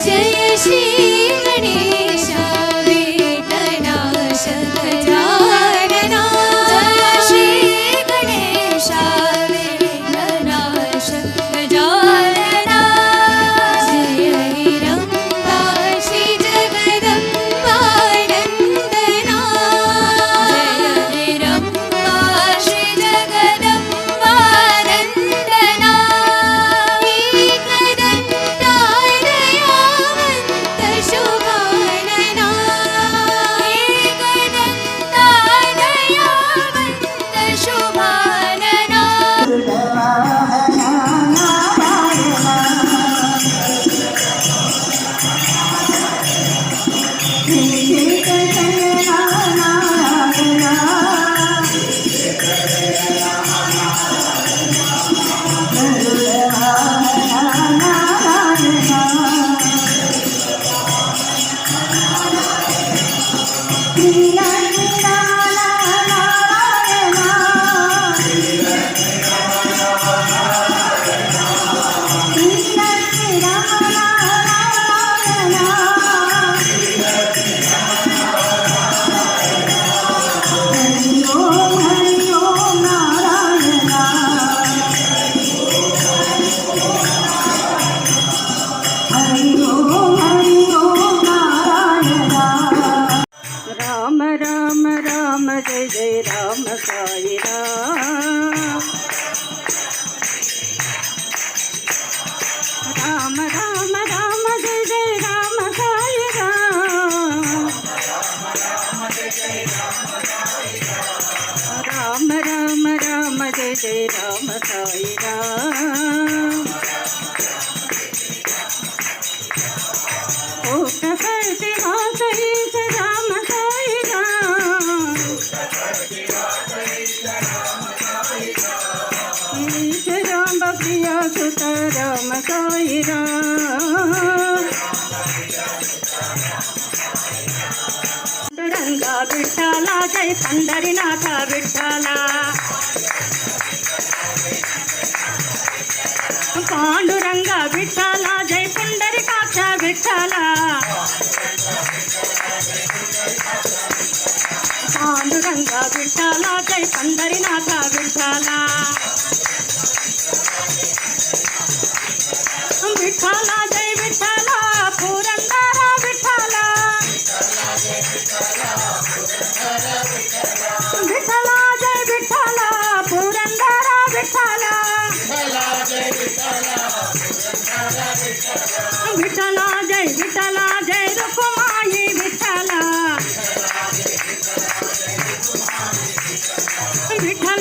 剑与心 రామ రామ రామ రామ జయ జయ రామ సాయి రామ రామ రామ జయ జయ రామ సాయి राम प्रिया सुत राम साई राम पांडुरंगा विठ्ठला जय पंढरीनाथ विठ्ठला पांडुरंगा विठ्ठला जय पुंडरीकाक्ष विठ्ठला पांडुरंगा विठ्ठला जय पंढरीनाथ विठ्ठला विठाला जय विठाला पुरंदरा विठाला विठाला जय विठाला पुरंदरा विठाला विठाला जय विठाला जय रुकमाई विठाला विठाला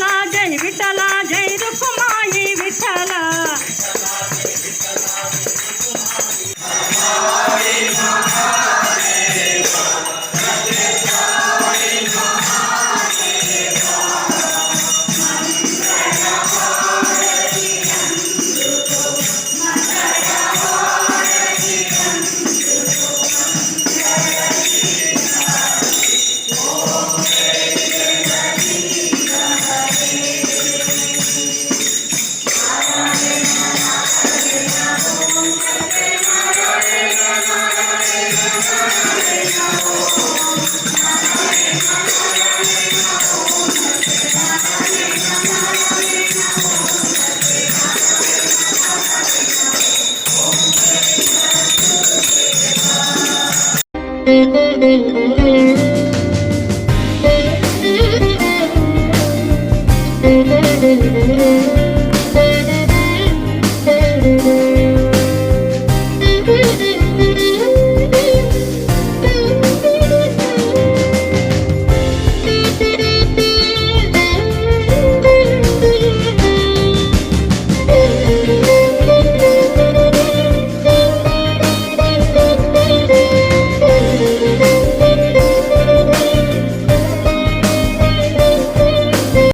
Thank you.